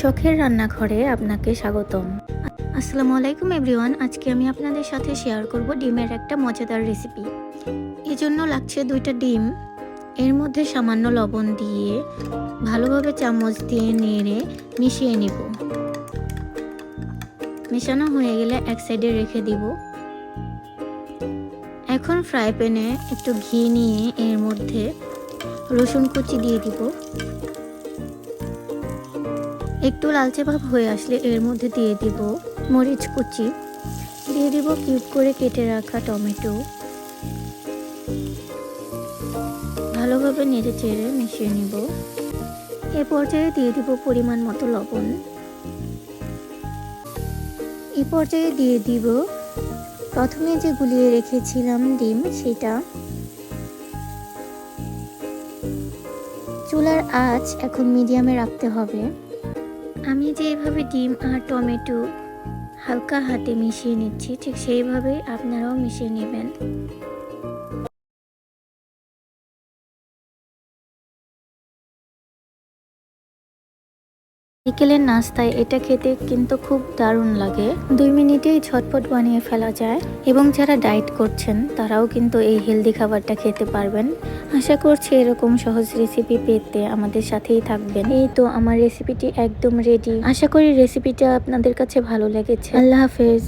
শখের রান্নাঘরে আপনাকে স্বাগতম। আসসালামু আলাইকুম এভরিওয়ান, আজকে আমি আপনাদের সাথে শেয়ার করব ডিমের একটা মজাদার রেসিপি। এজন্য লাগছে দুইটা ডিম, এর মধ্যে সামান্য লবণ দিয়ে ভালোভাবে চামচ দিয়ে নেড়ে মিশিয়ে নিব। মেশানো হয়ে গেলে এক সাইডে রেখে দিব। এখন ফ্রাই প্যানে একটু ঘি নিয়ে এর মধ্যে রসুন কুচি দিয়ে দিব। একটু লালচে ভাব হয়ে আসলে এর মধ্যে দিয়ে দিব মরিচ কুচি। দিয়ে দিব কিউব করে কেটে রাখা টমেটো। ভালোভাবে নেড়ে চেড়ে মিশিয়ে নিব। এ পর্যায়ে দিয়ে দিব পরিমাণ মতো লবণ। এ পর্যায়ে দিয়ে দিব, প্রথমে যে গুলিয়ে রেখেছিলাম ডিম সেটা। চুলার আঁচ এখন মিডিয়ামে রাখতে হবে। আমি যে এভাবে ডিম আর টমেটো হালকা হাতে মিশিয়ে নিচ্ছি, ঠিক সেইভাবে আপনারাও মিশিয়ে নেবেন। বিকেলের নাস্তায় এটা খেতে কিন্তু খুব দারুণ লাগে। দুই মিনিটেই ঝটপট বানিয়ে ফেলা যায় এবং যারা ডায়েট করছেন, তারাও কিন্তু এই হেলদি খাবারটা খেতে পারবেন। আশা করছি এরকম সহজ রেসিপি পেতে আমাদের সাথেই থাকবেন। এই তো আমার রেসিপিটি একদম রেডি আশা করি রেসিপিটা আপনাদের কাছে ভালো লেগেছে। আল্লাহ হাফেজ।